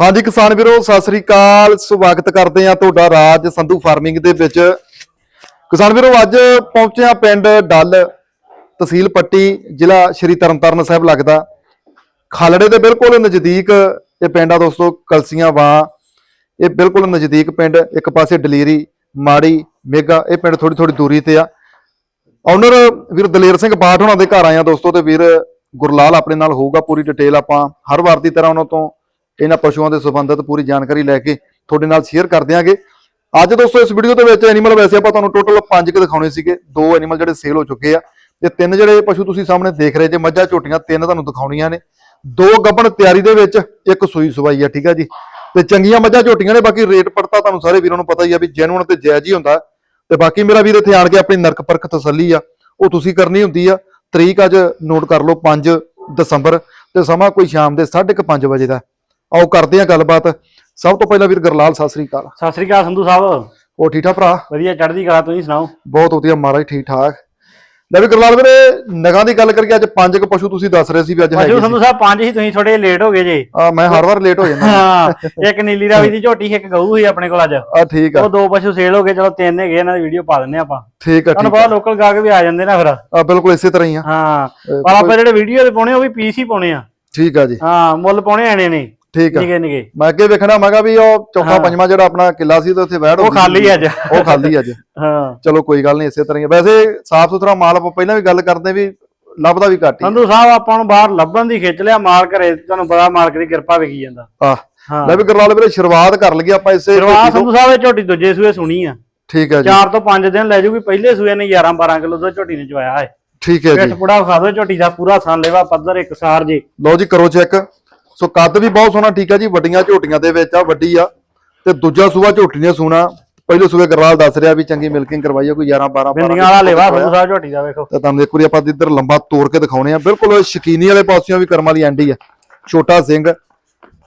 ਹਾਂਜੀ ਕਿਸਾਨ ਵੀਰੋ, ਸਤਿ ਸ੍ਰੀ ਅਕਾਲ। ਸਵਾਗਤ ਕਰਦੇ ਆ ਤੁਹਾਡਾ ਰਾਜ ਸੰਧੂ ਫਾਰਮਿੰਗ ਦੇ ਵਿੱਚ। ਕਿਸਾਨ ਵੀਰੋ, ਅੱਜ ਪਹੁੰਚੇ ਆ ਪਿੰਡ ਡੱਲ ਤਹਿਸੀਲ ਪੱਟੀ, ਜ਼ਿਲ੍ਹਾ ਸ਼੍ਰੀ ਤਰਨਤਾਰਨ ਸਾਹਿਬ ਲੱਗਦਾ। ਖਾਲੜੇ ਦੇ ਬਿਲਕੁਲ ਨਜ਼ਦੀਕ ਇਹ ਪਿੰਡ ਆ ਦੋਸਤੋ, ਕਲਸੀਆਂ ਵਾਂ। ਇਹ ਬਿਲਕੁਲ ਨਜ਼ਦੀਕ ਪਿੰਡ, ਇੱਕ ਪਾਸੇ ਡਲੇਰੀ ਮਾੜੀ, ਮੇਗਾ, ਇਹ ਪਿੰਡ ਥੋੜੀ ਥੋੜੀ ਦੂਰੀ ਤੇ ਆ। ਓਨਰ ਵੀਰ ਦਲੇਰ ਸਿੰਘ ਬਾਠ ਹੋਣਾ ਦੇ ਘਰ ਆਏ ਆ ਦੋਸਤੋ ਤੇ ਵੀਰ ਗੁਰਲਾਲ ਆਪਣੇ ਨਾਲ ਹੋਊਗਾ, ਪੂਰੀ ਡਿਟੇਲ ਆਪਾਂ ਹਰ ਵਾਰ ਦੀ ਤਰ੍ਹਾਂ ਉਹਨਾਂ ਤੋਂ ਇਹਨਾਂ ਪਸ਼ੂਆਂ ਦੇ ਸੰਬੰਧਿਤ ਪੂਰੀ ਜਾਣਕਾਰੀ ਲੈ ਕੇ ਤੁਹਾਡੇ ਨਾਲ ਸ਼ੇਅਰ ਕਰ ਦਿਆਂਗੇ। ਅੱਜ ਦੋਸਤੋ, ਇਸ ਵੀਡੀਓ ਦੇ ਵਿੱਚ ਐਨੀਮਲ ਵੈਸੇ ਆਪਾਂ ਤੁਹਾਨੂੰ ਟੋਟਲ 5 ਕੁ ਦਿਖਾਉਣੇ ਸੀਗੇ। ਦੋ ਐਨੀਮਲ ਜਿਹੜੇ ਸੇਲ ਹੋ ਚੁੱਕੇ ਆ ਤੇ ਤਿੰਨ ਜਿਹੜੇ ਪਸ਼ੂ ਤੁਸੀਂ ਸਾਹਮਣੇ ਦੇਖ ਰਹੇ ਜੇ, ਮੱਝਾਂ, ਝੋਟੀਆਂ, ਤਿੰਨ ਤੁਹਾਨੂੰ ਦਿਖਾਉਣੀਆਂ ਨੇ। ਦੋ ਗੱਭਣ ਤਿਆਰੀ ਦੇ ਵਿੱਚ, ਇੱਕ ਸੂਈ ਸਵਾਈ ਆ, ਠੀਕ ਆ ਜੀ। ਤੇ ਚੰਗੀਆਂ ਮੱਝਾਂ, ਝੋਟੀਆਂ ਨੇ, ਬਾਕੀ ਰੇਟ ਪੜਤਾ ਤੁਹਾਨੂੰ ਸਾਰੇ ਵੀਰਾਂ ਨੂੰ ਪਤਾ ਹੀ ਆ ਵੀ ਜੈਨੂਨ ਤੇ ਜਾਇਜ਼ ਹੀ ਹੁੰਦਾ। ਤੇ ਬਾਕੀ ਮੇਰਾ ਵੀਰ ਇੱਥੇ ਆਣ ਕੇ ਆਪਣੀ ਨਰਕ ਪਰਖ ਤਸੱਲੀ ਆ, ਉਹ ਤੁਸੀਂ ਕਰਨੀ ਹੁੰਦੀ ਆ। ਤਰੀਕ ਅੱਜ ਨੋਟ ਕਰ ਲਓ 5 ਦਸੰਬਰ ਤੇ ਸਮਾਂ ਕੋਈ ਸ਼ਾਮ ਦੇ 5:30 ਵਜੇ ਦਾ। ਆਓ ਕਰਦੇ ਆ ਗੱਲਬਾਤ। ਸਭ ਤੋਂ ਪਹਿਲਾਂ ਵੀਰ ਗਰਲਾਲ ਸਤਿ ਸ੍ਰੀ ਅਕਾਲ। ਸਤਿ ਸ੍ਰੀ ਅਕਾਲ ਸੰਧੂ ਸਾਹਿਬ। ਉਹ ਠੀਕ ਠਾਕ ਭਰਾ? ਵਧੀਆ ਚੜ੍ਹਦੀ ਕਲਾ ਤੁਸੀਂ ਸੁਣਾਓ? ਬਹੁਤ ਵਧੀਆ ਮਹਾਰਾਜ ਠੀਕ ਠਾਕ। ਲੈ ਵੀ ਗਰਲਾਲ ਵੀਰੇ ਨਗਾਂ ਦੀ ਗੱਲ ਕਰੀਏ ਅੱਜ ਪੰਜ ਕੁ ਪਸ਼ੂ ਤੁਸੀਂ ਦੱਸ ਰਹੇ ਸੀ ਵੀ ਅੱਜ ਹੈਗੇ ਸੰਧੂ ਸਾਹਿਬ ਪੰਜ ਹੀ ਤੁਸੀਂ ਥੋੜੇ ਲੇਟ ਹੋ ਗਏ ਜੇ। ਆ ਮੈਂ ਹਰ ਵਾਰ ਲੇਟ ਹੋ ਜਾਂਦਾ। ਹਾਂ ਇੱਕ ਨੀਲੀ ਰਾਵੀ ਦੀ ਝੋਟੀ ਇੱਕ ਗਊ ਸੀ ਆਪਣੇ ਕੋਲ ਅੱਜ। ਆ ਠੀਕ ਆ। ਉਹ ਦੋ ਪਸ਼ੂ ਸੇਲ ਹੋ ਗਏ ਚਲੋ ਤਿੰਨ ਹੈਗੇ ਇਹਨਾਂ ਦੀ ਵੀਡੀਓ ਪਾ ਦਿੰਨੇ ਆਪਾਂ। ਠੀਕ ਆ ਤੁਹਾਨੂੰ ਪਤਾ ਲੋਕਲ ਗਾਹਕ ਵੀ ਆ ਜਾਂਦੇ ਨਾ ਫਿਰ। ਆ ਬਿਲਕੁਲ ਇਸੇ ਤਰ੍ਹਾਂ ਹੀ ਆ। ਹਾਂ ਪਰ ਆਪਾਂ ਜਿਹੜੇ ਵੀਡੀਓ ਦੇ ਪਾਉਣੇ ਉਹ ਵੀ ਪੀਸ ਹੀ ਪਾਉਣੇ ਆ। ਠੀਕ ਆ ਜੀ। ਹਾਂ ਮੁੱਲ ਪਾਉਣੇ ਆਣੇ ਨੇ। ਠੀਕ ਆ। ਨਿਗੇ ਨਿਗੇ ਮੈਂ ਅੱਗੇ ਵੇਖਣਾ ਮੈਂ ਕਿਹਾ ਵੀ ਉਹ ਚੌਥਾ। ਪੰਜਵਾਂ ਜਿਹੜਾ ਆਪਣਾ ਕਿੱਲਾ ਸੀ ਤੇ ਉੱਥੇ ਵੈੜ ਉਹ ਖਾਲੀ। ਅੱਜ। ਉਹ ਖਾਲੀ ਅੱਜ। ਹਾਂ। ਚਲੋ ਕੋਈ ਗੱਲ ਨਹੀਂ ਇਸੇ ਤਰ੍ਹਾਂ ਹੀ ਆ। ਵੈਸੇ ਸਾਫ਼ ਸੁਥਰਾ ਮਾਲ ਆਪਾਂ ਪਹਿਲਾਂ ਵੀ ਗੱਲ ਕਰਦੇ ਵੀ ਲੱਭਦਾ ਵੀ ਘੱਟ ਹੀ ਸੰਧੂ ਸਾਹਿਬ ਆਪਾਂ ਨੂੰ ਬਾਹਰ ਲੱਭਣ ਦੀ ਖਿੱਚ ਲਿਆ ਮਾਲ ਘਰੇ ਤੁਹਾਨੂੰ ਪਤਾ ਮਾਲਕ ਦੀ ਕਿਰਪਾ ਵਿਕੀ ਜਾਂਦਾ। ਆ ਹਾਂ। ਲੈ ਵੀ ਗਰਲਾਲ ਵੀਰੇ ਸ਼ੁਰੂਆਤ ਕਰ ਲਈਏ ਆਪਾਂ ਇਸੇ ਸ਼ੁਰੂਆਤ ਝੋਟੀ ਤੋਂ। ਸੰਧੂ ਸਾਹਿਬ ਇਹ ਝੋਟੀ ਦੂਜੇ ਸੂਏ ਸੁਣੀ ਆ। ਠੀਕ ਹੈ ਜੀ। ਚਾਰ ਤੋਂ ਪੰਜ ਦਿਨ ਲੈ ਜੂਗੀ ਪਹਿਲੇ ਸੂਏ ਨੇ 11 12 ਕਿਲੋ ਦੁੱਧ ਝੋਟੀ ਨੇ ਚਵਾਇਆ ਹੈ। ਠੀਕ ਹੈ ਪਿੱਠ ਜੀ ਪੁੜਾ ਖਾ ਦੋ ਝੋਟੀ ਦਾ ਪੂਰਾ ਸਾਨ ਲੈਵਾ ਪੱਧਰ ਇੱਕ ਸਾਰ ਜੀ। ਲਓ ਜੀ ਕਰੋ ਚੈੱਕ। ਸੋ ਕੱਦ ਵੀ ਬਹੁਤ ਸੋਹਣਾ ਠੀਕ ਆ ਜੀ ਵੱਡੀਆਂ ਝੋਟੀਆਂ ਦੇ ਵਿੱਚ ਆ ਵੱਡੀ ਆ। ਤੇ ਦੂਜਾ ਸੂਆ ਝੋਟੀ ਨੇ ਸੋਹਣਾ ਪਹਿਲੇ ਸੂਏ ਗਰਲਾਲ ਦੱਸ ਰਿਹਾ ਵੀ ਚੰਗੀ ਮਿਲਕਿੰਗ ਕਰਵਾਈ ਆ ਕੋਈ 11 12 ਬਿੰਦੀਆਂ ਵਾਲਾ ਲੈਵਾ ਸਾਹਿਬ ਝੋਟੀ ਦਾ ਵੇਖੋ। ਤੇ ਤੁਹਾਨੂੰ ਇੱਕ ਵਾਰੀ ਆਪਾਂ ਇੱਧਰ ਲੰਬਾ ਤੋੜ ਕੇ ਦਿਖਾਉਣੇ ਆ। ਬਿਲਕੁਲ ਸ਼ਕੀਨੀ ਵਾਲੇ ਪਾਸਿਓਂ ਵੀ ਕਰਮ ਵਾਲੀ ਐਂਡੀ ਆ। ਛੋਟਾ ਸਿੰਘ।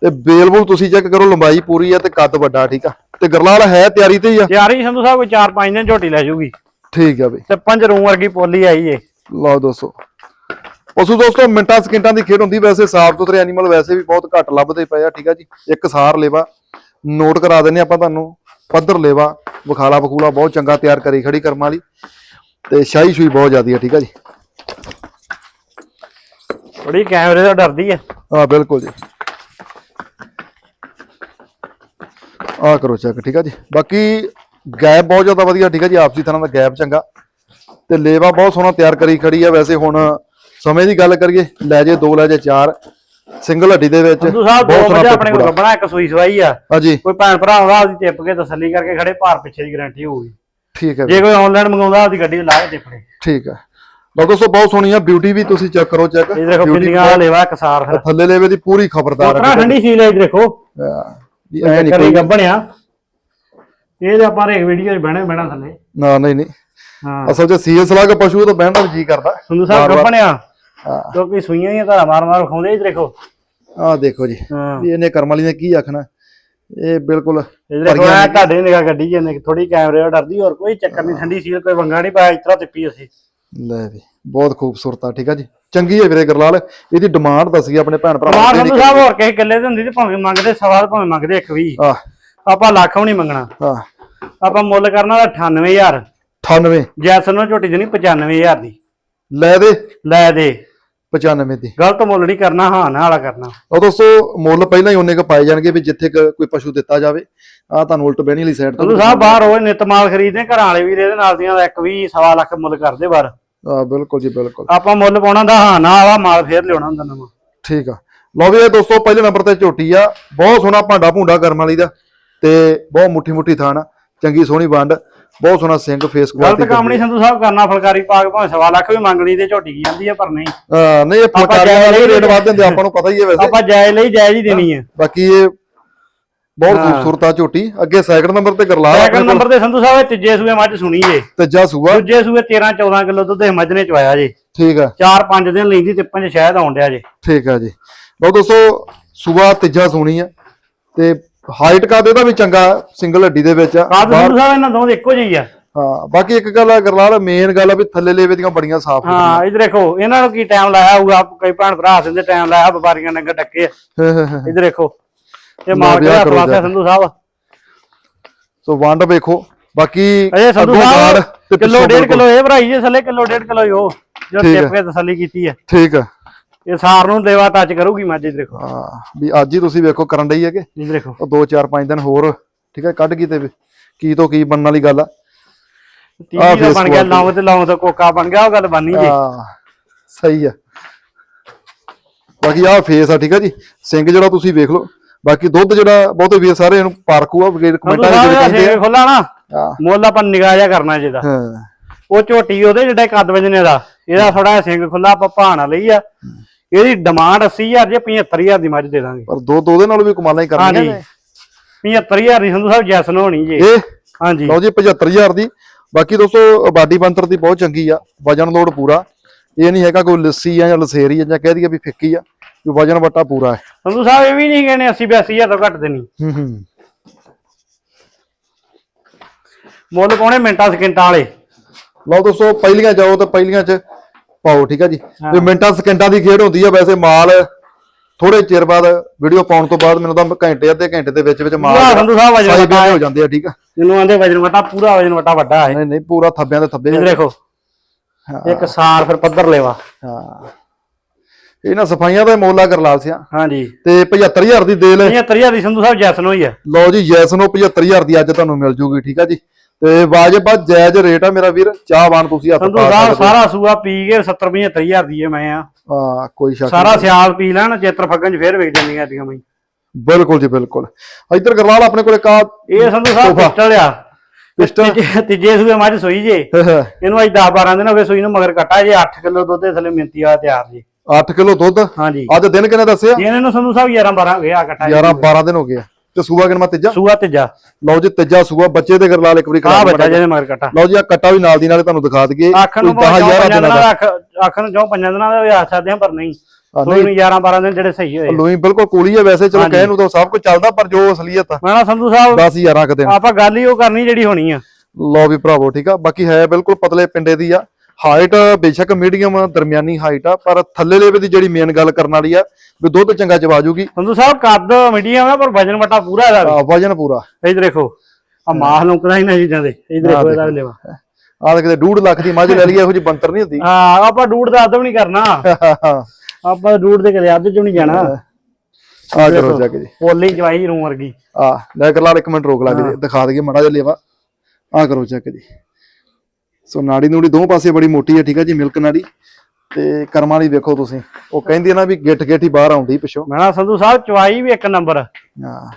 ਤੇ ਬੇਲਬੁਲ ਤੁਸੀਂ ਚੈੱਕ ਕਰੋ ਲੰਬਾਈ ਪੂਰੀ ਆ ਤੇ ਕੱਦ ਵੱਡਾ ਠੀਕ ਆ। ਤੇ ਗਰਲਾਲ ਹੈ ਤਿਆਰੀ ਤੇ ਹੀ ਆ? ਤਿਆਰੀ ਸੰਧੂ ਸਾਹਿਬ ਕੋਈ 4-5 ਦਿਨ ਝੋਟੀ ਲੈ ਜੂਗੀ ਠੀਕ ਆ ਬਈ। ਤੇ ਪੰਜ ਰੂੰ ਵਰਗੀ ਪੋਲੀ ਆਈ ਏ। ਲਓ ਦੋਸਤੋ। ਪਸ਼ੂ ਦੋਸਤੋ ਮਿੰਟਾਂ ਸਕਿੰਟਾਂ ਦੀ ਖੇਡ ਹੁੰਦੀ ਵੈਸੇ ਸਾਫ਼ ਸੁਥਰੇ ਐਨੀਮਲ ਵੈਸੇ ਵੀ ਬਹੁਤ ਘੱਟ ਲੱਭਦੇ ਪਏ ਆ ਠੀਕ ਆ ਜੀ। ਇੱਕ ਸਾਰ ਲੇਵਾ ਨੋਟ ਕਰਾ ਦਿੰਨੇ ਆਪਾਂ ਤੁਹਾਨੂੰ। ਪੱਧਰ ਲੇਵਾ ਵਿਖਾਲਾ ਬਖੂਲਾ ਬਹੁਤ ਚੰਗਾ ਤਿਆਰ ਕਰੀ ਖੜੀ ਕਰਮ ਵਾਲੀ। ਤੇ ਸ਼ਾਹੀ ਸ਼ੂਈ ਬਹੁਤ ਜ਼ਿਆਦੀ ਆ ਠੀਕ ਆ ਜੀ। ਥੋੜੀ ਕੈਮਰੇ ਤੋਂ ਡਰਦੀ ਆ। ਆ ਬਿਲਕੁਲ ਜੀ। ਆ ਕਰੋ ਚੈੱਕ ਠੀਕ ਆ ਜੀ। ਬਾਕੀ ਗੈਪ ਬਹੁਤ ਜ਼ਿਆਦਾ ਵਧੀਆ ਠੀਕ ਆ ਜੀ। ਆਪਸੀ ਤਰ੍ਹਾਂ ਦਾ ਗੈਪ ਚੰਗਾ। ਤੇ ਲੇਵਾ ਬਹੁਤ ਸੋਹਣਾ ਤਿਆਰ ਕਰੀ ਖੜੀ ਆ ਵੈਸੇ ਹੁਣ ਸਮੇਂ ਦੀ ਗੱਲ ਕਰੀਏ ਲੈ ਜੇ ਦੋ ਲੈ ਜੇ ਚਾਰ ਸਿੰਗਲ ਹੱਡੀ ਦੇ ਵਿੱਚ ਸੰਧੂ ਸਾਹਿਬ ਦੋ ਵਜੇ ਆਪਣੇ ਕੋਲ ਬਣਾ ਇੱਕ ਸੂਈ ਸਵਾਈ ਆ। ਹਾਂਜੀ। ਕੋਈ ਭੈਣ ਭਰਾ ਆਉਂਦਾ ਆਪਦੀ ਟਿੱਪ ਕੇ ਤਸੱਲੀ ਕਰਕੇ ਖੜੇ ਭਾਰ ਪਿੱਛੇ ਦੀ ਗਾਰੰਟੀ ਹੋਊਗੀ। ਠੀਕ ਹੈ ਜੇ ਕੋਈ ਆਨਲਾਈਨ ਮੰਗਾਉਂਦਾ ਆਪਦੀ ਗੱਡੀ ਲਾ ਕੇ ਟਿੱਪੜੇ ਠੀਕ ਹੈ। ਲਓ ਦੋਸਤੋ ਬਹੁਤ ਸੋਹਣੀ ਆ ਬਿਊਟੀ ਵੀ ਤੁਸੀਂ ਚੈੱਕ ਕਰੋ ਚੈੱਕ ਇਹ ਦੇਖੋ ਬਿੰਦੀਆਂ ਲੈਵਾ ਇੱਕ ਸਾਰ ਫਿਰ ਥੱਲੇ ਲੇਵੇ ਦੀ ਪੂਰੀ ਖਬਰਦਾਰ ਉਤਰਾ ਠੰਡੀ ਸੀਲ ਹੈ ਦੇਖੋ। ਵੀ ਐ ਨਹੀਂ ਕਰੀ ਕੋਈ ਗੱਬਣਿਆ ਇਹ ਤੇ ਆਪਾਂ ਹਰੇਕ ਵੀਡੀਓ 'ਚ ਬਹਿਣਾ ਬਹਿਣਾ ਥੱਲੇ। ਨਾ ਨਹੀਂ ਨਹੀਂ। ਹਾਂ। ਅਸਲ 'ਚ ਸੀਐਸ ਲਾ ਕੇ ਪਸ਼ੂ ਤਾਂ ਬਹਿਣ ਦਾ ਜੀ ਕਰਦਾ। ਸੰਧੂ ਸਾਹਿਬ ਵਾਰ-ਵਾਰ। ਗੱਬਣਿਆ ਹਾਂ ਕਿਉਂਕਿ ਸੂਈਆਂ ਹੀ ਧਾਰਾ ਮਾਰ ਮਾਰ ਖਾਉਂਦੇ ਹੀ ਦੇਖੋ। ਆਹ ਦੇਖੋ ਜੀ। ਹਾਂ। ਵੀ ਇਹਨੇ ਕਰਮ ਵਾਲੀ ਨੇ ਕੀ ਆਖਣਾ? ਇਹ ਬਿਲਕੁਲ ਇਹ ਦੇਖੋ ਐ ਤੁਹਾਡੇ ਨਿਗਾਹ ਗੱਡੀ ਜਾਂਦੇ ਥੋੜੀ ਕੈਮਰੇ ਨਾਲ ਡਰਦੀ ਹੋਰ ਕੋਈ ਚੱਕਰ ਨਹੀਂ ਠੰਡੀ ਸੀਲ ਕੋਈ ਵੰਗਾ ਨਹੀਂ ਪਾਇਆ ਇਤਰਾ ਤਿੱਪੀ ਅਸੀਂ। ਲੈ ਵੀ ਬਹੁਤ ਖੂਬਸੂਰਤ ਆ ਠੀਕ ਆ ਜੀ। ਚੰਗੀ ਹੈ ਵੀਰੇ ਗਰਲਾਲ ਇਹਦੀ ਡਿਮਾਂਡ ਦੱਸੀ ਆਪਣੇ ਭੈਣ ਭਰਾ ਮਾਰ ਸੰਧੂ ਸਾਹਿਬ ਹੋਰ ਕਿਸੇ ਗੱਲੇ ਤੇ ਹੁੰਦੀ ਤੇ ਭਾਵੇਂ ਮੰਗਦੇ ਸਵਾ ਤੇ ਭਾਵੇਂ ਮੰਗਦੇ 120 ਆਹ। ਆਪਾਂ ਲੱਖ ਵੀ ਨਹੀਂ ਮੰਗਣਾ। ਆਹ। ਆਪਾਂ ਮੁੱਲ ਕਰਨਾ ਦਾ 98000 98 ਜੈਸਨ ਨੂੰ ਝੋਟੀ ਦੇਣੀ 95000 ਦੀ। ਲੈ ਦੇ। ਲੈ ਦੇ। 95 ਦੀ। ਗਲਤ ਮੁੱਲ ਨਹੀਂ ਕਰਨਾ ਹਾਂ ਨਾ ਵਾਲਾ ਕਰਨਾ। ਉਹ ਦੋਸਤੋ ਮੁੱਲ ਪਹਿਲਾਂ ਹੀ ਉਹਨੇ ਕ ਪਾਏ ਜਾਣਗੇ ਵੀ ਜਿੱਥੇ ਕੁ ਕੋਈ ਪਸ਼ੂ ਦਿੱਤਾ ਜਾਵੇ। ਆ ਤੁਹਾਨੂੰ ਉਲਟ ਬਹਿਣੀ ਵਾਲੀ ਸਾਈਡ ਸੰਧੂ ਸਾਹਿਬ ਬਾਹਰ ਰੋਜ਼ ਨਿਤ ਮਾਲ ਖਰੀਦਦੇ ਘਰਾਂ ਵਾਲੇ ਵੀ ਇਹਦੇ ਨਾਲ ਦੀਆਂ ਦਾ 1 20 ਸਵਾ ਲੱਖ ਮੁੱਲ ਕਰਦੇ ਬਾਹਰ। ਆ ਬਿਲਕੁਲ ਜੀ ਬਿਲਕੁਲ। ਆਪਾਂ ਮੁੱਲ ਪਾਉਣਾ ਦਾ ਹਾਂ ਨਾ ਵਾਲਾ ਮਾਲ ਫੇਰ ਲਿਆਉਣਾ ਹੁੰਦਾ ਨਵਾਂ। ਠੀਕ ਆ। ਲਓ ਵੀ ਇਹ ਦੋਸਤੋ ਪਹਿਲੇ ਨੰਬਰ ਤੇ ਝੋਟੀ ਆ। ਬਹੁਤ ਸੋਹਣਾ ਭਾਂਡਾ ਭੁੰਡਾ ਕਰਮ ਵਾਲੀ ਦਾ ਤੇ ਬਹੁਤ ਮੁੱਠੀ ਮੁੱਠੀ ਆ, ਚੰਗੀ ਸੋਹਣੀ ਵੰਡ। ਬਹੁਤ ਸੋਹਣਾ ਸਿੰਘ ਫੇਸ ਗਲਤ ਕੰਮ ਨਹੀਂ ਸੰਧੂ ਸਾਹਿਬ ਕਰਨਾ ਫਲਕਾਰੀ ਪਾ ਕੇ ਭਾਵੇਂ ਸਵਾ ਲੱਖ ਵੀ ਮੰਗ ਲਈ ਤੇ ਝੋਟੀ ਕੀ ਜਾਂਦੀ ਆ ਪਰ ਨਹੀਂ। ਆ ਨਹੀਂ ਇਹ ਫਲਕਾਰੀਆਂ ਜਾਇਜ਼ ਵਾਲੇ ਰੇਟ ਵੱਧ ਦਿੰਦੇ ਆਪਾਂ ਨੂੰ ਪਤਾ ਹੀ ਹੈ ਵੈਸੇ। ਆਪਾਂ ਜਾਇਜ਼ ਲਈ ਜਾਇਜ਼ ਹੀ ਦੇਣੀ ਆ। ਬਾਕੀ ਇਹ ਬਹੁਤ ਹਾਂ। ਖੂਬਸੂਰਤ ਆ ਝੋਟੀ। ਅੱਗੇ ਸੈਕਿੰਡ ਨੰਬਰ ਤੇ ਗਰਲਾਲ ਸੈਕਿੰਡ ਨੰਬਰ ਤੇ ਸੰਧੂ ਸਾਹਿਬ ਤੀਜੇ ਸੂਏ ਮੱਝ ਸੁਣੀ ਜੇ। ਤੀਜਾ ਸੂਆ। ਦੂਜੇ ਸੂਏ 13 14 ਕਿਲੋ ਦੁੱਧ ਇਹ ਮੱਝ ਨੇ ਚਵਾਇਆ ਜੇ। ਠੀਕ ਆ। 4-5 ਦਿਨ ਲੈਂਦੀ ਤੇ ਪੰਜ ਸ਼ਾਇਦ ਆਉਣ ਡਿਆ ਜੇ। ਠੀਕ ਆ ਜੀ। ਲਓ ਦੋਸਤੋ ਸੂਆ ਤੀਜਾ ਸੋਣੀ ਆ। ਤੇ ਹਾਈਟ ਕਾ ਇਹਦਾ ਵੀ ਚੰਗਾ ਸਿੰਗਲ ਹੱਡੀ ਦੇ ਵਿੱਚ ਆ। ਕਾਦ ਸੰਧੂ ਸਾਹਿਬ ਇਹਨਾਂ ਦੋਵਾਂ ਦੇ ਇੱਕੋ ਜਿਹੀ ਆ। ਹਾਂ ਬਾਕੀ ਇੱਕ ਗੱਲ ਆ ਗਰਲਾਲ ਮੇਨ ਗੱਲ ਆ ਵੀ ਥੱਲੇ ਲੇਵੇ ਦੀਆਂ ਬੜੀਆਂ ਸਾਫ਼ ਹਾਂ ਇਧਰ ਦੇਖੋ ਇਹਨਾਂ ਨੂੰ ਕੀ ਟਾਈਮ ਲਾਇਆ ਹੋਊਗਾ? ਕਈ ਭੈਣ ਭਰਾ ਦਿੰਦੇ ਟਾਈਮ ਲਾਇਆ ਵਪਾਰੀਆਂ ਨੇ ਅੱਗੇ ਡੱਕੇ। ਹਾਂ ਇਧਰ ਦੇਖੋ ਤੇ ਮਾਰ ਕੇ ਵਿਆਹ ਹੱਥ ਕਰੋ ਵਾਸਿਆ ਜਾ। ਸੰਧੂ ਸਾਹਿਬ ਸੋ ਵੰਡ ਵੇਖੋ। ਬਾਕੀ ਅਜੇ ਸੰਧੂ ਅੱਗੋਂ ਸਾਹਿਬ ਤੇ ਕਿਲੋ ਪਿੱਛੋਂ ਡੇਢ ਕਿਲੋ ਇਹ ਭਰਾਈ ਜੇ ਥੱਲੇ ਕਿਲੋ ਡੇਢ ਕਿਲੋ ਉਹ ਜੋ ਠੀਕ ਟਿਪ ਕੇ ਤਸੱਲੀ ਕੀਤੀ ਹੈ ਠੀਕ ਆ। ਇਹ ਸਾਰ ਨੂੰ ਦੇਵਾ ਟੱਚ ਕਰੂਗੀ ਮੱਝ ਜੀ ਦੇਖੋ। ਹਾਂ ਵੀ ਅੱਜ ਹੀ ਤੁਸੀਂ ਵੇਖੋ ਕਰਨ ਡਈ ਹੈ ਕਿ ਜੀ ਦੇਖੋ। ਉਹ 2 4 5 ਦਿਨ ਹੋਰ ਠੀਕ ਹੈ ਕੱਢ ਗਈ ਤੇ ਕੀ ਤੋਂ ਕੀ ਬਣਨ ਵਾਲੀ ਗੱਲ ਆ। ਟੀਵੀ ਦਾ ਬਣ ਗਿਆ। ਲੌਂਗ ਤੇ ਲੌਂਗ ਤੋਂ ਕੋਕਾ ਬਣ ਗਿਆ ਉਹ ਗੱਲ ਬਣਨੀ ਜੀ ਹਾਂ ਸਹੀ ਆ। ਬਾਕੀ ਆਹ ਫੇਸ ਆ ਠੀਕ ਆ ਜੀ। ਸਿੰਘ ਜਿਹੜਾ ਤੁਸੀਂ ਵੇਖ ਲਓ ਬਾਕੀ ਦੁੱਧ ਜਿਹੜਾ ਬਹੁਤੇ ਵੀਰ ਸਾਰੇ ਇਹਨੂੰ ਪਾਰਕੂ ਆ ਸੰਧੂ ਕਮੈਂਟਾਂ ਵਿੱਚ ਸਾਹਿਬ ਕਹਿੰਦੇ ਖੋਲਾ ਨਾ ਆ ਮੁੱਲ ਆਪਾਂ ਨਿਗਾਹ ਜਿਹਾ ਕਰਨਾ ਜਿਹਦਾ। ਹਾਂ। ਉਹ ਝੋਟੀ ਉਹਦੇ ਜਿਹੜਾ ਕੱਦ ਵਜਨੇ ਦਾ ਇਹਦਾ ਥੋੜਾ ਸਿੰਘ ਖੁੱਲਾ ਆਪਾਂ ਭਾਣਾ ਲਈ ਆ ਇਹਦੀ ਡਿਮਾਂਡ 80000 ਜੇ 75000 ਦੀ ਮੱਝ ਦੇ ਦਾਂਗੇ। ਪਰ ਦੋ ਦੋ ਦੇ ਨਾਲ ਵੀ ਕਮਾਲਾਂ ਹੀ ਕਰਨੀਆਂ ਹਾਂਜੀ। ਨੇ। 75000 ਦੀ ਸੰਧੂ ਸਾਹਿਬ ਜੈਸਨ ਹੋਣੀ ਜੀ। ਇਹ? ਹਾਂਜੀ। ਲਓ ਜੀ 75000 ਦੀ। ਬਾਕੀ ਦੋਸਤੋ ਬਾਡੀ ਬੰਤਰ ਦੀ ਬਹੁਤ ਚੰਗੀ ਆ ਵਜਨ ਲੋਡ ਪੂਰਾ। ਇਹ ਨਹੀਂ ਹੈਗਾ ਕੋਈ ਲੱਸੀ ਆ ਜਾਂ ਲਸੇਰੀ ਆ ਜਾਂ ਕਹਿ ਦਈਏ ਵੀ ਫਿੱਕੀ ਆ ਵੀ ਵਜਨ ਵਟਾ ਪੂਰਾ ਹੈ। ਸੰਧੂ ਸਾਹਿਬ ਇਹ ਵੀ ਨਹੀਂ ਕਹਿੰਦੇ 80 82000 ਤੋਂ ਘੱਟ ਦੇਣੀ। ਹੂੰ ਹੂੰ। ਮੁੱਲ ਪਾਉਣੇ ਮਿੰਟਾਂ ਸਕਿੰਟਾਂ ਵਾਲੇ। ਲਓ ਦੋਸਤੋ ਪਹਿਲੀਆਂ ਜਾਓ ਤੇ ਪਹਿਲੀਆਂ ਚ ਪਾਓ ਠੀਕ ਆ ਜੀ। ਵੀ ਮਿੰਟਾਂ ਸਕਿੰਟਾਂ ਦੀ ਖੇਡ ਹੁੰਦੀ ਆ ਵੈਸੇ ਮਾਲ। ਥੋੜੇ ਚਿਰ ਬਾਅਦ ਵੀਡੀਓ ਪਾਉਣ ਤੋਂ ਬਾਅਦ ਮੈਨੂੰ ਤਾਂ ਘੰਟੇ ਅੱਧੇ ਘੰਟੇ ਦੇ ਵਿੱਚ ਵਿੱਚ ਮਾਲ ਸੰਧੂ ਸਾਹਿਬ ਵਜਨ ਵਿਹਲੇ ਹੋ। ਜਾਂਦੇ ਆ ਠੀਕ ਆ। ਜਿਹਨੂੰ ਆਂਦੇ ਵਜਨ ਵਟਾ ਪੂਰਾ ਵਜਨ ਵਟਾ ਵੱਡਾ ਹੈ। ਨਹੀਂ ਨਹੀਂ ਪੂਰਾ ਥੱਬਿਆਂ ਦੇ ਥੱਬੇ ਦੇਖੋ। ਇੱਕ ਸਾਰ ਫਿਰ ਪੱਧਰ ਲੈਵਾ। ਹਾਂ। ਇਹਨਾਂ ਸਫਾਈਆਂ ਦਾ ਮੁੱਲ ਆ ਕਰਲਾਲ ਸਿਆ। ਹਾਂਜੀ। ਤੇ 75000 ਦੀ ਦੇ ਲੈ 75000 ਦੀ ਸੰਧੂ ਸਾਹਿਬ ਜੈਸਨ ਹੈ ਲਓ ਜੀ ਜੈਸ ਨੂੰ 75000 ਦੀ ਅੱਜ ਤੁਹਾਨੂੰ ਮਿਲ ਜੂਗੀ ਠੀਕ ਆ ਜੀ। ਤੇ ਵਾਜਬ ਆ ਜਾਇਜ਼ ਰੇਟ ਆ ਮੇਰਾ ਵੀਰ ਚਾਹਵਾਨ ਤੁਸੀਂ ਹੱਥ ਸੰਧੂ ਪਾ ਸਾਹਿਬ ਸਕਦੇ ਸਾਰਾ ਸੂਆ ਪੀ ਕੇ 70 75000 ਦੀ ਹੈ ਮੈਂ ਆ। ਹੋ। ਹਾਂ ਕੋਈ ਸ਼ੱਕ ਸਾਰਾ ਸਿਆਲ ਪੀ ਲੈਣ ਚੇਤਰ ਫੱਗਣ ਚ ਫੇਰ ਵੇਚ ਜਾਂਦੀਆਂ ਐਡੀਆਂ ਬਈ। ਬਿਲਕੁਲ ਜੀ ਬਿਲਕੁਲ। ਇੱਧਰ ਕਰਲਾਲ ਆਪਣੇ ਕੋਲੇ ਕਾ ਇਹ ਸੰਧੂ ਸਾਹਿਬ ਤੋਹਫਾ। ਪਿਸਟਲ ਆ। ਪਿਸਟਲ? ਤੀਜੇ- ਤੀਜੇ ਸੂਏ ਮੱਝ ਸੋਈ ਜੇ। ਇਹਨੂੰ ਅੱਜ 10 12 ਦਿਨ ਹੋ ਗਏ ਸੂਈ ਨੂੰ ਮਗਰ ਕੱਟਾ ਜੇ 8 ਕਿਲੋ ਦੁੱਧ ਦੇ ਥੱਲੇ ਮਿੰਤੀ ਆ ਤਿਆਰ ਜੀ। 8 ਕਿਲੋ ਦੁੱਧ? ਹਾਂਜੀ। ਅੱਜ ਦਿਨ ਕਿੰਨੇ ਦੱਸਿਆ? ਇਹਨਾਂ ਨੂੰ ਸੰਧੂ ਸਾਹਿਬ 11 12 ਹੋ ਗਏ ਆ ਕੱਟਾ 11 12 ਦਿਨ ਹੋ ਗਏ ਆ। ਤੇ ਸੂਆ ਕਿੰਨਾ ਤੀਜਾ? ਸੂਆ ਤੀਜਾ। ਲਓ ਜੀ ਤੀਜਾ ਸੂਆ ਬੱਚੇ ਦੇ ਕਰਲਾਲ ਇੱਕ ਵਾਰੀ ਆ ਬੱਚਾ ਜਿਹਦੇ ਮਗਰ ਕੱਟਾ। ਲਓ ਜੀ ਆ ਕੱਟਾ ਵੀ ਨਾਲ ਦੀ ਨਾਲੇ ਤੁਹਾਨੂੰ ਦਿਖਾ ਦਈਏ। ਅੱਖ ਨੂੰ 10 ਭਾਵੇਂ 11 ਪੰਜਾਂ ਦਿਨਾਂ ਦਿਨਾਂ ਦਾ ਦਾ ਅੱਖ ਅੱਖ ਨੂੰ ਜੋ ਪੰਜਾਂ ਦਿਨਾਂ ਦਾ ਵੀ ਆ ਸਕਦੇ ਆ ਪਰ ਨਹੀਂ। ਹਾਂ, ਸੂਈ ਨੂੰ 11 12 ਦਿਨ ਜਿਹੜੇ ਸਹੀ ਹੋਏ ਲੋਈ ਬਿਲਕੁਲ ਕੋਲੀ ਹੈ ਵੈਸੇ ਚਲੋ ਕਹਿਣ ਨੂੰ ਤਾਂ ਸਭ ਕੁਝ ਚੱਲਦਾ ਪਰ ਜੋ ਅਸਲੀਅਤ ਆ। ਮੈਂ ਨਾ ਸੰਧੂ ਸਾਹਿਬ 10 11 ਕ ਦਿਨ। ਆਪਾਂ ਗੱਲ ਹੀ ਉਹ ਕਰਨੀ ਜਿਹੜੀ ਹੋਣੀ ਆ। ਲਓ ਵੀ ਭਰਾਵੋ ਠੀਕ ਆ? ਬਾਕੀ ਹੈ ਬਿਲਕੁਲ ਪਤਲੇ ਪਿੰਡੇ ਦੀ ਆ। ਹਾਈਟ ਬੇਸ਼ੱਕ ਮੀਡੀਅਮ ਦਰਮਿਆਨੀ ਹਾਈਟ ਆ ਪਰ ਥੱਲੇ ਲੇਵੇ ਦੀ ਜਿਹੜੀ ਮੇਨ ਗੱਲ ਕਰਨ ਵਾਲੀ ਆ ਵੀ ਦੁੱਧ ਚੰਗਾ ਚਵਾ ਜੂਗੀ। ਸੰਧੂ ਸਾਹਿਬ ਕੱਦ ਮੀਡੀਅਮ ਆ ਪਰ ਵਜਨ ਵਟਾ ਪੂਰਾ ਇਹਦਾ ਆ, ਵਜਨ ਪੂਰਾ। ਇੱਧਰ ਦੇਖੋ ਆ ਮਾਹ ਲੁਕਦਾ ਹੀ ਨਾ ਚੀਜ਼ਾਂ ਦੇ। ਇੱਧਰ ਦੇਖੋ ਇਹਦਾ ਲੈਵਾ। ਆ ਕਿਤੇ 2 ਲੱਖ ਦੀ ਮੱਝ ਲੈ ਲਈਏ ਇਹੋ ਜੀ ਬੰਤਰ ਨਹੀਂ ਹੁੰਦੀ। ਹਾਂ ਆਪਾਂ ਡੂੜ ਦਾ ਅੱਧ ਵੀ ਨਹੀਂ ਕਰਨਾ। ਆਪਾਂ ਡੂੜ ਦੇ ਕਦੇ ਅੱਧ ਚੋਂ ਨਹੀਂ ਜਾਣਾ। ਆ ਕਰੋ ਜਾ ਕੇ ਜੀ। ਪੋਲੀ ਜਵਾਈ ਰੂਮ ਵਰਗੀ। ਆ ਲੈ ਕਰ ਲਾ ਇੱਕ ਮਿੰਟ ਰੋਕ ਲਾ ਵੀਰੇ ਦਿਖਾ ਦਈਏ ਮੜਾ ਜਿਹਾ ਲੇਵਾ। ਆ ਕਰੋ ਚੈੱਕ ਜੀ। ਸੋ ਨਾੜੀ ਨੂੜੀ ਦੋ ਪਾਸੇ ਬੜੀ ਮੋਟੀ ਹੈ ਠੀਕ ਹੈ ਜੀ ਮਿਲਕ ਨਾੜੀ। ਤੇ ਕਰਮਾਂ ਵਾਲੀ ਵੇਖੋ ਤੁਸੀਂ। ਉਹ ਕਹਿੰਦੀ ਨਾ ਵੀ ਗਿੱਠ ਗਿੱਠ ਹੀ ਬਾਹਰ ਆਉਂਦੀ ਪਿੱਛੋਂ। ਮੈਂ ਨਾ ਸੰਧੂ ਸਾਹਿਬ ਚਵਾਈ ਵੀ ਇੱਕ ਨੰਬਰ। ਹਾਂ।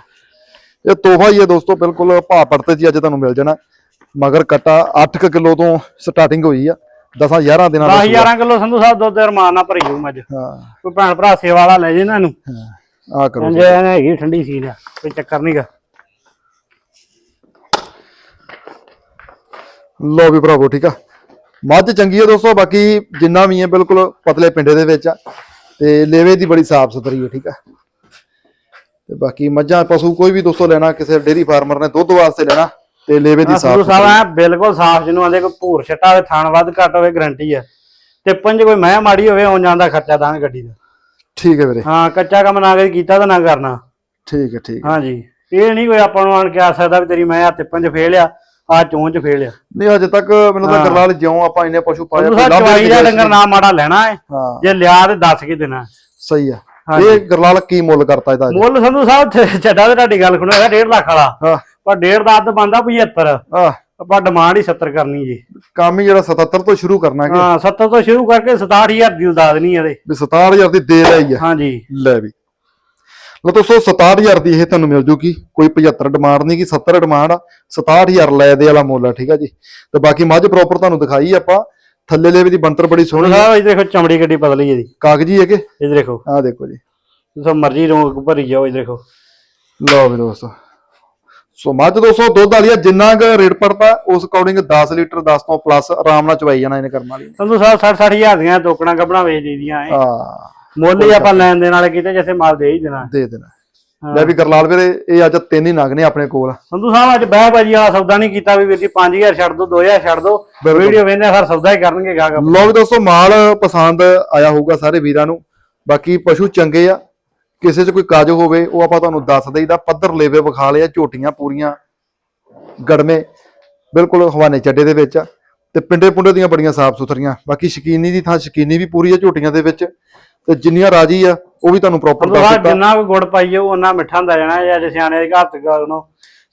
ਇਹ ਤੋਹਫਾ ਹੀ ਹੈ ਦੋਸਤੋ ਬਿਲਕੁਲ ਭਾਅ ਪੜਤੇ ਜੀ ਅੱਜ ਤੁਹਾਨੂੰ ਮਿਲ ਜਾਣਾ। ਮਗਰ ਕਟਾ 8 ਕਿਲੋ ਤੋਂ ਸਟਾਰਟਿੰਗ ਹੋਈ ਆ। 10 11 ਦਿਨਾਂ ਦਾ 10 11 ਕਿਲੋ ਸੰਧੂ ਸਾਹਿਬ ਦੁੱਧ ਰਮਾਨ ਨਾਲ ਭਰੀ ਹੋਊ ਮੱਝ ਹਾਂ। ਕੋਈ ਭੈਣ ਭਰਾ ਸੇਵਾ ਵਾਲਾ ਲੈ ਜੇ ਇਹਨਾਂ। ਨੂੰ ਆ ਕਰੋ ਜੇ ਹੈਗੀ ਠੰਡੀ ਸੀਲ ਆ ਕੋਈ ਚੱਕਰ ਨਹੀਂਗਾ ਲੋ ਵੀ ਭਰਾਵੋ ਠੀਕ ਆ। ਮੱਝ ਚੰਗੀ ਹੈ ਦੋਸਤੋ ਬਾਕੀ ਜਿੰਨਾ ਵੀ ਹੈ ਬਿਲਕੁਲ ਪਤਲੇ ਪਿੰਡੇ ਦੇ ਵਿੱਚ ਆ। ਤੇ ਲੇਵੇ ਦੀ ਬੜੀ ਸਾਫ਼ ਸੁਥਰੀ ਹੈ ਠੀਕ ਆ। ਤੇ ਬਾਕੀ ਮੱਝਾਂ ਪਸ਼ੂ ਕੋਈ ਵੀ ਦੋਸਤੋ ਲੈਣਾ ਕਿਸੇ ਡੇਰੀ ਫਾਰਮਰ ਨੇ ਦੁੱਧ ਵਾਸਤੇ ਲੈਣਾ ਤੇ ਲੇਵੇ ਦੀ ਸਾਫ਼ ਸਾਹਿਬ ਬਿਲਕੁਲ ਸਾਫ਼ ਜਿਹਨੂੰ ਆਂਦੇ ਕੋਈ ਭੂਰ ਛੱਟਾ ਹੋਵੇ ਥਣ ਵੱਧ ਘੱਟ ਹੋਵੇ ਗਰੰਟੀ ਆ। ਤੇ ਪੰਜ ਕੋਈ ਮੈਂ ਮਾੜੀ ਹੋਵੇ ਆਉਣ ਜਾਣ ਦਾ ਖਰਚਾ ਦਾਂਗੇ ਗੱਡੀ ਦਾ। ਠੀਕ ਹੈ ਵੀਰੇ। ਹਾਂ ਕੱਚਾ ਕੰਮ ਨਾ ਕਰੀ ਕੀਤਾ ਤਾਂ ਨਾ ਕਰਨਾ। ਠੀਕ ਹੈ ਠੀਕ ਹੈ। ਹਾਂਜੀ। ਇਹ ਨਹੀਂ ਕੋਈ ਆਪਾਂ ਨੂੰ ਆਣ ਕੇ ਆ ਸਕਦਾ ਵੀ ਤੇਰੀ ਮੈਂ ਹੱਥ ਪੰਜ ਫੇਲਿਆ ਆ ਚੋਂਚ ਫੇਲਿਆ ਨਹੀਂ ਅਜੇ ਤੱਕ ਮੈਨੂੰ ਤਾਂ ਕਰਲਾਲ ਜਿਉਂ ਆਪਾਂ ਇੰਨੇ ਪਸ਼ੂ ਸਾਹਿਬ ਲੱਭ ਚਵਾਈ ਦਾ ਡੰਗਰ ਨਾ ਮਾੜਾ ਲੈਣਾ ਹੈ ਹਾਂ। ਜੇ ਲਿਆ ਤੇ ਦੱਸ ਕੇ ਦੇਣਾ। ਸਹੀ ਆ। ਇਹ ਗਰਲਾਲ ਕੀ ਮੁੱਲ ਕਰਤਾ ਇਹਦਾ? ਮੁੱਲ ਸੰਧੂ ਸਾਹਿਬ ਛੱਡਾ ਤੇ ਤੁਹਾਡੀ ਗੱਲ ਹੈਗਾ 1.5 ਲੱਖ ਵਾਲਾ। ਹਾਂ। ਪਰ 1.5 ਦਾ ਅੱਧ ਬੰਦਾ 75 ਆ ਆਪਾਂ ਡਿਮਾਂਡ ਹੀ 70 ਕਰਨੀ ਜੀ। ਕੰਮ ਹੀ ਜਿਹੜਾ 77 ਤੋਂ ਸ਼ੁਰੂ ਕਰਨਾ ਕਿ? ਹਾਂ 70 ਤੋਂ ਸ਼ੁਰੂ ਕਰਕੇ 67000 ਦੀ ਉਦਾਦ ਨਹੀਂ ਇਹਦੇ। ਵੀ 67000 ਦੀ ਦੇ ਰਹੀ ਆ। ਹਾਂਜੀ। ਲੈ ਵੀ। ਲੋ ਦੋਸਤੋ 67000 ਦੀ ਇਹ ਤੁਹਾਨੂੰ ਮਿਲ ਜੂਗੀ। ਕੋਈ 75 ਡਿਮਾਂਡ ਨਹੀਂ ਕਿ 70 ਡਿਮਾਂਡ ਆ। 67000 ਲੈ ਦੇ ਵਾਲਾ ਮੁੱਲ ਆ ਠੀਕ ਆ ਜੀ। ਤੇ ਬਾਕੀ ਮੱਝ ਪ੍ਰੋਪਰ ਤੁਹਾਨੂੰ ਦਿਖਾਈ ਆਪਾਂ। ਥੱਲੇ ਲੇਵੇ ਦੀ ਬੰਤਰ ਬੜੀ ਹੁਣ ਸੋਹਣੀ ਆ। ਇਹ ਦੇਖੋ ਚਮੜੀ ਗੱਡੀ ਬਦਲੀ ਇਹਦੀ ਕਾਗਜੀ ਹੈ ਕਿ ਇਹ ਦੇਖੋ। ਆਹ ਦੇਖੋ ਜੀ। ਜਿਸੋ ਮਰਜ਼ੀ ਰੋਗ ਭਰੀ ਜਾਓ ਇਹ ਦੇਖੋ। ਲਓ ਵੀ ਦੋਸਤੋ। ਸੋ ਮੱਝ ਦੋਸਤੋ ਦੁੱਧ ਵਾਲੀ ਆ ਜਿੰਨਾ ਕੁ ਰੇਟ ਪੜਦਾ ਉਸ ਅਕੋਰਡਿੰਗ 10 ਲੀਟਰ 10 ਤੋਂ ਪਲੱਸ ਆਰਾਮ ਨਾਲ ਚਵਾਈ ਜਾਣਾ ਇਹਨੇ ਕਰਮ ਵਾਲੀ ਨੇ। ਸੰਧੂ ਸਾਹਿਬ 60 60000 ਦੀਆਂ ਟੋਕਣਾ ਕੱਪੜਾ ਵੇਚ ਦਈਦੀਆਂ ਐ ਆ ਮੁੱਲ ਹੀ ਆਪਾਂ ਲੈਣ ਦੇਣ ਵਾਲੇ ਕਿਤੇ ਜਿਵੇਂ ਮਾਲ ਦੇ ਹੀ ਦੇਣਾ। ਦੇ ਦੇਣਾ। ਲੈ ਵੀ ਗਰਲਾਲ ਵੀਰੇ ਇਹ ਅੱਜ ਤਿੰਨ ਹੀ ਨਗ ਨੇ ਆਪਣੇ ਕੋਲ। ਸੰਧੂ ਸਾਹਿਬ ਅੱਜ ਬਹਿ ਬਾਜੀ ਵਾਲਾ ਸੌਦਾ ਨਹੀਂ ਕੀਤਾ ਵੀ ਵੀਰ ਜੀ 5000 ਛੱਡ ਦੋ 2000 ਛੱਡ ਦੋ। ਵੀਡੀਓ ਵੇਖਦੇ ਹਰ ਸੌਦਾ ਹੀ ਕਰਨਗੇ ਗਾਹਕ ਲੋ ਵੀ ਦੋਸਤੋ ਮਾਲ ਪਸੰਦ ਆਇਆ ਹੋਊਗਾ ਸਾਰੇ ਵੀਰਾਂ ਨੂੰ। ਬਾਕੀ ਪਸ਼ੂ ਚੰਗੇ ਆ ਕਿਸੇ 'ਚ ਕੋਈ ਕਾਜ ਹੋਵੇ ਉਹ ਆਪਾਂ ਤੁਹਾਨੂੰ ਦੱਸ ਦੇਈਦਾ ਪੱਧਰ ਲੇਵੇ ਵਿਖਾ ਲਿਆ ਝੋਟੀਆਂ ਪੂਰੀਆਂ ਗੜਮੇ ਬਿਲਕੁਲ ਹਵਾਨੇ ਚੱਡੇ ਦੇ ਵਿੱਚ ਤੇ ਪਿੰਡੇ ਪੁੰਡੇ ਦੀਆਂ ਬੜੀਆਂ ਸਾਫ਼ ਸੁਥਰੀਆਂ ਬਾਕੀ ਸ਼ਕੀਨੀ ਦੀ ਥਾਂ ਸ਼ਕੀਨੀ ਵੀ ਪੂਰੀ ਆ ਝੋਟੀਆਂ ਦੇ ਵਿੱਚ। ਤੇ ਜਿੰਨੀਆਂ ਰਾਜੀ ਆ ਉਹ ਵੀ ਤੁਹਾਨੂੰ ਪ੍ਰੋਪਰ ਦੱਸ ਦਿੱਤਾ ਜਿੰਨਾ ਕੋ ਗੁੜ ਪਾਈਏ ਉਹ ਉਹਨਾਂ ਮਿੱਠਾ ਹੁੰਦਾ ਜਾਣਾ ਜਾਂ ਜੇ ਸਿਆਣੇ ਦੇ ਘਰ ਤੇ ਉਹਨੂੰ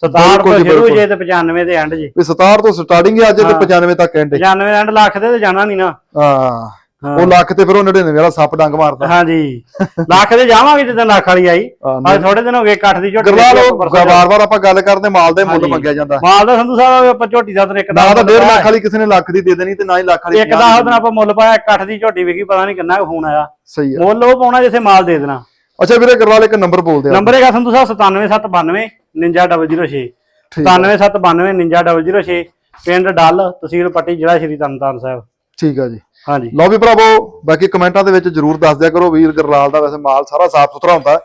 67 ਬਿਲਕੁਲ ਤੋਂ ਸ਼ੁਰੂ। ਜੇ ਤੇ 95 ਦੇ ਐਂਡ ਜੀ ਵੀ 67 ਤੋਂ ਸਟਾਰਟਿੰਗ ਹੈ ਅੱਜ ਤੇ ਹਾਂ। 95 ਤੱਕ ਐਂਡ 95 ਐਂਡ ਲੱਖ ਦੇ ਤੇ ਜਾਣਾ ਨਹੀਂ ਨਾ ਹਾਂ। ਉਹ ਲੱਖ ਤੇ ਫਿਰ ਉਹ 99 ਵਾਲਾ ਸੱਪ ਡੰਗ ਮਾਰਦਾ। ਹਾਂਜੀ। ਲੱਖ ਦੇ ਜਾਵਾਂਗੇ ਜਦੋਂ ਲੱਖ ਵਾਲੀ ਆਈ। ਹਾਂ, ਅੱਜ ਥੋੜੇ ਦਿਨ ਹੋ ਗਏ ਇਕੱਠ ਦੀ ਝੋਟੀ ਵਾਰ-ਵਾਰ ਆਪਾਂ ਗੱਲ ਕਰਦੇ ਮਾਲ ਦੇ ਮੁੱਲ। ਮੰਗਿਆ ਜਾਂਦਾ। ਮਾਲ ਦਾ ਸੰਧੂ ਸਾਹਿਬ ਆਪਾਂ ਝੋਟੀ ਦਾ ਤਾਂ ਇੱਕ ਨਾ ਤਾਂ ਮੁੱਲ 1.5 ਲੱਖ। ਵਾਲੀ ਕਿਸੇ ਨੇ ਲੱਖ ਦੀ ਦੇ ਦੇਣੀ ਤੇ ਨਾ ਹੀ ਲੱਖ ਵਾਲੀ ਇੱਕ ਦਾ ਉਹਦਾਂ ਆਪਾਂ ਮੁੱਲ ਪਾਇਆ ਇਕੱਠ ਦੀ ਝੋਟੀ ਵਿਕੀ ਪਤਾ ਨਹੀਂ ਕਿੰਨਾ ਕੁ ਫੋਨ ਆਇਆ। ਸਹੀ ਆ। ਮੁੱਲ ਉਹ ਪਾਉਣਾ ਜਿੱਥੇ ਮਾਲ ਦੇ ਦੇਣਾ। ਅੱਛਾ ਵੀਰੇ ਗਰਵਾਲ ਇੱਕ ਨੰਬਰ ਬੋਲਦੇ ਆ। ਨੰਬਰ ਹੈਗਾ ਸੰਧੂ ਸਾਹਿਬ 97792 99006 ਠੀਕ ਆ। 97792 99006 ਪਿੰਡ ਡੱਲ ਤਹਿਸੀਲ ਪੱਟੀ ਜ਼ਿਲ੍ਹਾ ਸ਼੍ਰੀ ਤਰਨਤਾਰਨ ਸਾਹਿਬ। ਠੀਕ ਆ ਜੀ। ਹਾਂਜੀ। ਲਓ ਵੀ ਭਰਾਵੋ, ਬਾਕੀ ਕਮੈਂਟਾਂ ਦੇ ਵਿੱਚ ਜਰੂਰ ਦੱਸ ਦਿਆ ਕਰੋ, ਵੀਰ ਗਰਲਾਲ ਦਾ ਵੈਸੇ ਮਾਲ ਸਾਰਾ ਸਾਫ਼ ਸੁਥਰਾ ਹੁੰਦਾ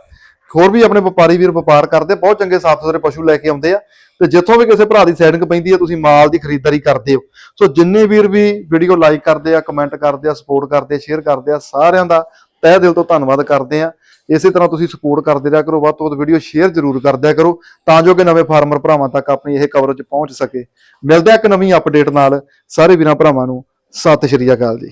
ਹੋਰ ਵੀ ਆਪਣੇ ਵਪਾਰੀ ਵੀਰ ਵਪਾਰ ਕਰਦੇ ਬਹੁਤ ਚੰਗੇ ਸਾਫ਼ ਸੁਥਰੇ ਪਸ਼ੂ ਲੈ ਕੇ ਆਉਂਦੇ ਆ। ਤੇ ਜਿੱਥੋਂ ਵੀ ਕਿਸੇ ਭਰਾ ਦੀ ਸੈਟਿੰਗ ਪੈਂਦੀ ਹੈ ਤੁਸੀਂ ਮਾਲ ਦੀ ਖਰੀਦਦਾਰੀ ਕਰਦੇ ਹੋ। ਸੋ ਜਿੰਨੇ ਵੀਰ ਵੀ ਵੀਡੀਓ ਲਾਈਕ ਕਰਦੇ ਆ ਕਮੈਂਟ ਕਰਦੇ ਆ ਸਪੋਰਟ ਕਰਦੇ ਆ ਸ਼ੇਅਰ ਕਰਦੇ ਆ, ਸਾਰਿਆਂ ਦਾ ਤਹਿ ਦਿਲ ਤੋਂ ਧੰਨਵਾਦ ਕਰਦੇ ਆ। ਇਸੇ ਤਰ੍ਹਾਂ ਤੁਸੀਂ ਸਪੋਰਟ ਕਰਦੇ ਰਿਹਾ ਕਰੋ, ਵੱਧ ਤੋਂ ਵੱਧ ਵੀਡੀਓ ਸ਼ੇਅਰ ਜ਼ਰੂਰ ਕਰਦਿਆ ਕਰੋ, ਤਾਂ ਜੋ ਕਿ ਨਵੇਂ ਫਾਰਮਰ ਭਰਾਵਾਂ ਤੱਕ ਆਪਣੀ ਇਹ ਕਵਰੇਜ ਪਹੁੰਚ ਸਕੇ। ਮਿਲਦਾ ਇੱਕ ਨਵੀਂ ਅਪਡੇਟ ਨਾਲ, ਸਾਰੇ ਵੀਰਾਂ ਭਰਾਵਾਂ ਨੂੰ। ਸਤਿ ਸ਼੍ਰੀ ਅਕਾਲ ਜੀ।